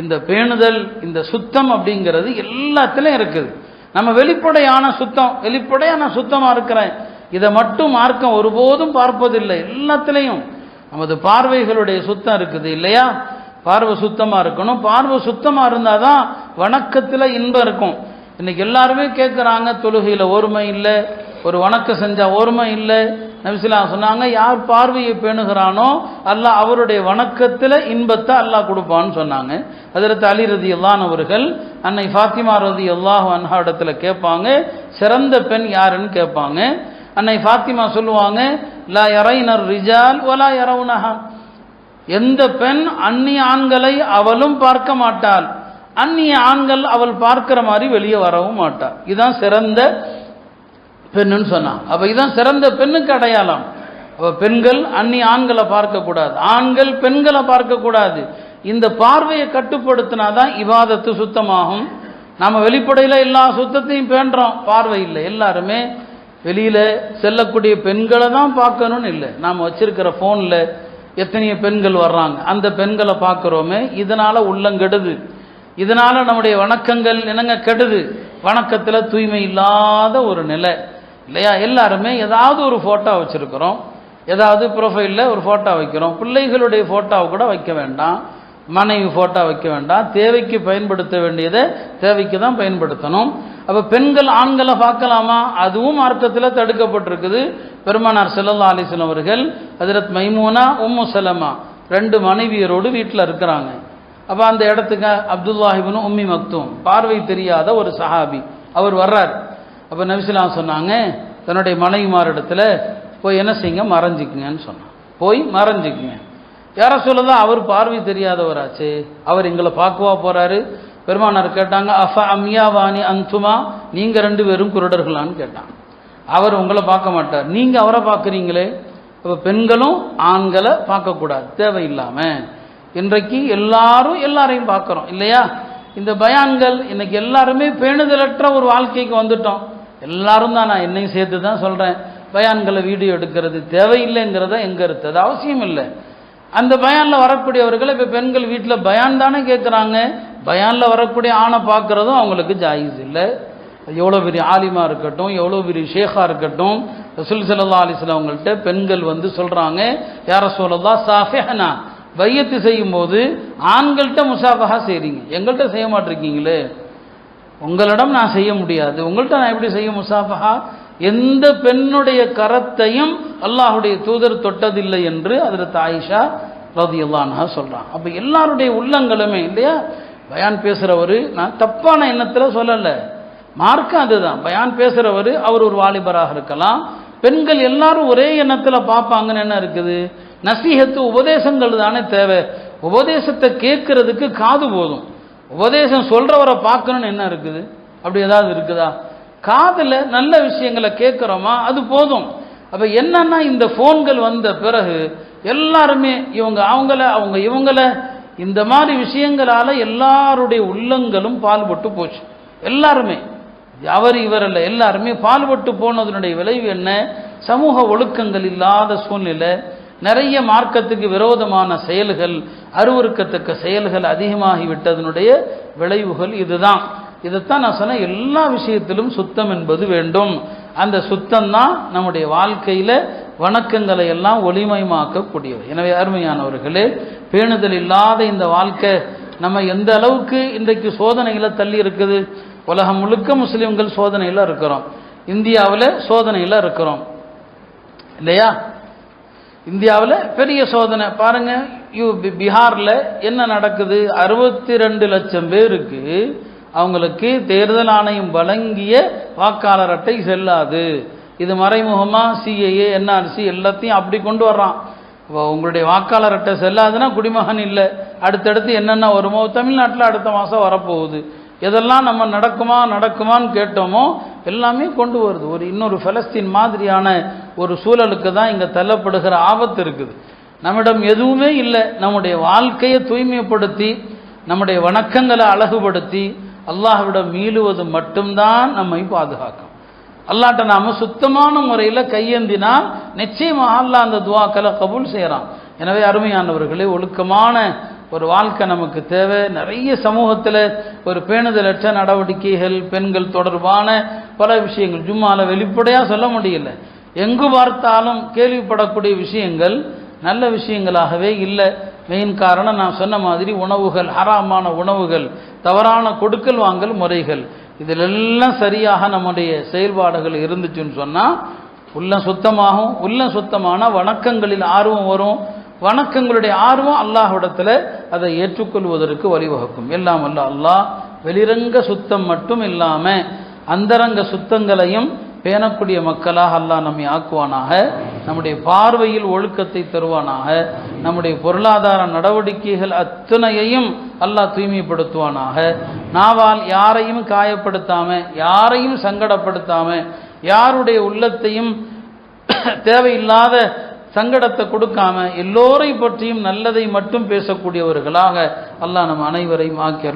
இந்த பேணுதல் இந்த சுத்தம் அப்படிங்கிறது எல்லாத்துலேயும் இருக்குது. நம்ம வெளிப்படையான சுத்தம் வெளிப்படையான சுத்தமாக இருக்கிறேன். இதை மட்டும் மார்க்கம் ஒருபோதும் பார்ப்பதில்லை எல்லாத்துலேயும். நமது பார்வைகளுடைய சுத்தம் இருக்குது இல்லையா? பார்வை சுத்தமாக இருக்கணும். பார்வை சுத்தமாக இருந்தால் தான் வணக்கத்தில் இன்பம் இருக்கும். இன்னைக்கு எல்லாருமே கேட்குறாங்க தொழுகையில் ஓர்மை இல்லை ஒரு வணக்கம் செஞ்சால் ஓர்மை இல்லை நபிசிலா சொன்னாங்க யார் பார்வையை பேணுகிறானோ அல்லாஹ் அவருடைய வணக்கத்தில் இன்பத்தை அல்லாஹ் கொடுப்பான்னு சொன்னாங்க. அதில் அலி ரதி அல்லான் அவர்கள் அன்னை ஃபாத்திமா ரதி அல்லாஹ் அன்ஹா இடத்துல கேட்பாங்க சிறந்த பெண் யாருன்னு கேட்பாங்க. அன்னை ஃபாத்திமா சொல்லுவாங்க லா யரைனர் ரிஜால் ஒலா யரவுனஹா. எந்த பெண் அந்நிய ஆண்களை அவளும் பார்க்க மாட்டாள் அந்நிய ஆண்கள் அவள் பார்க்கிற மாதிரி வெளியே வரவும் மாட்டாள். இதுதான் சிறந்த பெண்ணுன்னு சொன்னான் அப்போ இதுதான் சிறந்த பெண்ணுக்கு அடையாளம். அப்போ பெண்கள் அன்னி ஆண்களை பார்க்கக்கூடாது. ஆண்கள் பெண்களை பார்க்கக்கூடாது. இந்த பார்வையை கட்டுப்படுத்தினாதான் இவாதத்து சுத்தமாகும். நம்ம வெளிப்படையில் எல்லா சுத்தத்தையும் பேண்டுறோம் பார்வை இல்லை. எல்லாருமே வெளியில் செல்லக்கூடிய பெண்களை தான் பார்க்கணும்னு இல்லை. நாம் வச்சிருக்கிற ஃபோனில் எத்தனையோ பெண்கள் வர்றாங்க. அந்த பெண்களை பார்க்குறோமே. இதனால் உள்ளங்கெடுது இதனால் நம்முடைய வணக்கங்கள் என்னங்க கெடுது? வணக்கத்தில் தூய்மை இல்லாத ஒரு நிலை. இல்லையா? எல்லாருமே ஏதாவது ஒரு ஃபோட்டோ வச்சுருக்கிறோம். ஏதாவது ப்ரொஃபைலில் ஒரு ஃபோட்டோ வைக்கிறோம். பிள்ளைகளுடைய ஃபோட்டோவை கூட வைக்க வேண்டாம். மனைவி ஃபோட்டோ வைக்க வேண்டாம். தேவைக்கு பயன்படுத்த வேண்டியதை தேவைக்கு தான் பயன்படுத்தணும். அப்போ பெண்கள் ஆண்களை பார்க்கலாமா? அதுவும் அர்த்தத்தில் தடுக்கப்பட்டிருக்குது. பெருமானார் செல்லல்லா அலிஸ்லாம் அவர்கள் ஹஜரத் மைமூனா உம்மு சலமா ரெண்டு மனைவியரோடு வீட்டில் இருக்கிறாங்க. அப்போ அந்த இடத்துக்கு அப்துல்லாஹிபனும் உம்மி மக்தும் பார்வை தெரியாத ஒரு சஹாபி. அவர் வர்றார். அப்போ நபிசுலாம் சொன்னாங்க தன்னுடைய மனைவிமாரிடத்தில் போய் என்ன செய்யுங்க மறைஞ்சிக்குங்கன்னு சொன்னான். போய் மறைஞ்சிக்குங்க. யாரை சொல்லதான் அவர் பார்வை தெரியாதவராச்சு. அவர் எங்களை பார்க்கவா போகிறாரு பெருமானார் கேட்டாங்க அஃப அம்யாவானி அந்துமா நீங்கள் ரெண்டு பேரும் குருடர்களான்னு கேட்டாங்க அவர் உங்களை பார்க்க மாட்டார். நீங்கள் அவரை பார்க்குறீங்களே? இப்போ பெண்களும் ஆண்களை பார்க்கக்கூடாது. தேவையில்லாமல் இன்றைக்கு எல்லாரும் எல்லாரையும் பார்க்குறோம் இல்லையா? இந்த பயான்கள் இன்னைக்கு எல்லாருமே பேணுதலற்ற ஒரு வாழ்க்கைக்கு வந்துட்டோம். எல்லாரும் தான் நான் என்னையும் சேர்த்து தான் சொல்கிறேன் பயான்களை வீடியோ எடுக்கிறது தேவையில்லைங்கிறத எங்கே இருக்குது அது அவசியம் இல்லை. அந்த பயானில் வரக்கூடியவர்கள் இப்போ பெண்கள் வீட்டில் பயான் தானே கேட்குறாங்க பயானில் வரக்கூடிய ஆணை பார்க்குறதும் அவங்களுக்கு ஜாயிஸ் இல்லை. எவ்வளோ பெரிய ஆலிமா இருக்கட்டும் எவ்வளோ பெரிய ஷேഖா இருக்கட்டும் ரசூல் சல்லா அலிஸ்லாம் அவங்கள்ட்ட பெண்கள் வந்து சொல்கிறாங்க யார சொல்லலாம் சாஃபிஹனா. வையத்து செய்யும்போது ஆண்கள்கிட்ட முசாஃபஹா செய்கிறீங்க எங்கள்கிட்ட செய்ய மாட்டிருக்கீங்களே? உங்களிடம் நான் செய்ய முடியாது. உங்கள்கிட்ட நான் எப்படி செய்ய முசாஃபஹா? எந்த பெண்ணுடைய கரத்தையும் அல்லாஹுடைய தூதர் தொட்டதில்லை என்று அதில் தாயிஷா ரதி அல்லான்ஹா சொல்கிறான் அப்போ எல்லாருடைய உள்ளங்களுமே இல்லையா? பயான் பேசுகிறவர் நான் தப்பான எண்ணத்தில் சொல்லலை. மார்க்கம் அதுதான். பயான் பேசுகிறவர் அவர் ஒரு வாலிபராக இருக்கலாம். பெண்கள் எல்லாரும் ஒரே எண்ணத்தில் பார்ப்பாங்கன்னு என்ன இருக்குது? நசீகத்து உபதேசங்கள் தானே தேவை. உபதேசத்தை கேட்கறதுக்கு காது போதும். உபதேசம் சொல்றவரை பார்க்கணும்னு என்ன இருக்குது? அப்படி ஏதாவது இருக்குதா? காதில் நல்ல விஷயங்களை கேட்குறோமா? அது போதும். அப்போ என்னன்னா இந்த ஃபோன்கள் வந்த பிறகு எல்லாருமே இவங்க அவங்கள அவங்க இவங்கள இந்த மாதிரி விஷயங்களால் எல்லாருடைய உள்ளங்களும் பால்பட்டு போச்சு. எல்லாருமே. அவர் இவர் எல்லாருமே பால்பட்டு போனதனுடைய விளைவு என்ன? சமூக ஒழுக்கங்கள் இல்லாத சூழ்நிலை. நிறைய மார்க்கத்துக்கு விரோதமான செயல்கள் அருவறுக்கத்தக்க செயல்கள் ஆகி விட்டதனுடைய விளைவுகள் இதுதான். இதைத்தான் நான் சொன்னேன் எல்லா விஷயத்திலும் சுத்தம் என்பது வேண்டும். அந்த சுத்தம் தான் நம்முடைய வாழ்க்கையில வணக்கங்களை எல்லாம் ஒளிமயமாக்கக்கூடியவை. எனவே அருமையானவர்களே பேணுதல் இல்லாத இந்த வாழ்க்கை நம்ம எந்த அளவுக்கு இன்றைக்கு சோதனைகளை தள்ளி இருக்குது? உலகம் முழுக்க முஸ்லீம்கள் சோதனையில் இருக்கிறோம். இந்தியாவில் சோதனையில் இருக்கிறோம். இல்லையா? இந்தியாவில் பெரிய சோதனை. பாருங்க யூ பீகாரில் என்ன நடக்குது? அறுபத்தி ரெண்டு லட்சம் பேருக்கு அவங்களுக்கு தேர்தல் ஆணையம் வழங்கிய வாக்காளர் அட்டை செல்லாது. இது மறைமுகமாக சிஏஏ என்ஆர்சி எல்லாத்தையும் அப்படி கொண்டு வர்றான். இப்போ உங்களுடைய வாக்காளர் அட்டை செல்லாதுன்னா குடிமகன் இல்லை. அடுத்தடுத்து என்னென்ன வருமோ தமிழ்நாட்டில் அடுத்த மாதம் வரப்போகுது. எதெல்லாம் நம்ம நடக்குமா நடக்குமான்னு கேட்டோமோ எல்லாமே கொண்டு வருது. ஒரு இன்னொரு ஃபலஸ்தீன் மாதிரியான ஒரு சூழலுக்கு தான் இங்கே தள்ளப்படுகிற ஆபத்து இருக்குது. நம்மிடம் எதுவுமே இல்லை. நம்முடைய வாழ்க்கையை தூய்மைப்படுத்தி நம்முடைய வணக்கங்களை அழகுபடுத்தி அல்லாஹ்விடம் மீளுவது மட்டும்தான் நம்மை பாதுகாக்கும். அல்லாட்ட நாம் சுத்தமான முறையில் கையேந்தினால் நிச்சயமாக அல்லாஹ் அந்த துவாக்களை கபூல் செய்கிறான் எனவே அருமையானவர்களே ஒழுக்கமான ஒரு வாழ்க்கை நமக்கு தேவை. நிறைய சமூகத்தில் ஒரு பேணுதலற்ற நடவடிக்கைகள் பெண்கள் தொடர்பான பல விஷயங்கள். ஜும்மாவில் வெளிப்படையாக சொல்ல முடியல. எங்கு பார்த்தாலும் கேள்விப்படக்கூடிய விஷயங்கள் நல்ல விஷயங்களாகவே இல்லை. மெயின் காரணம் நான் சொன்ன மாதிரி உணவுகள் ஹராமான உணவுகள் தவறான கொடுக்கல் வாங்கல் முறைகள். இதிலெல்லாம் சரியாக நம்முடைய செயல்பாடுகள் இருந்துச்சுன்னு சொன்னால் உள்ளம் சுத்தமாகும். உள்ளம் சுத்தமான வணக்கங்களில் ஆர்வம் வரும். வணக்கங்களுடைய ஆர்வம் அல்லாஹ்விடத்தில் அதை ஏற்றுக்கொள்வதற்கு வழிவகுக்கும். எல்லாம் அல்ல அல்லாஹ் வெளிரங்க சுத்தம் மட்டும் இல்லாமல் அந்தரங்க சுத்தங்களையும் பேணக்கூடிய மக்களாக அல்லாஹ் நம்மை ஆக்குவானாக. நம்முடைய பார்வையில் ஒழுக்கத்தை தருவானாக. நம்முடைய பொருளாதார நடவடிக்கைகள் அத்தனையையும் அல்லாஹ் தூய்மைப்படுத்துவானாக. நாவால் யாரையும் காயப்படுத்தாமல் யாரையும் சங்கடப்படுத்தாமல் யாருடைய உள்ளத்தையும் தேவையில்லாத சங்கடத்தை கொடுக்காம எல்லோரை பற்றியும் நல்லதை மட்டும் பேசக்கூடியவர்களாக அல்லாஹ் நம் அனைவரையும் ஆக்கி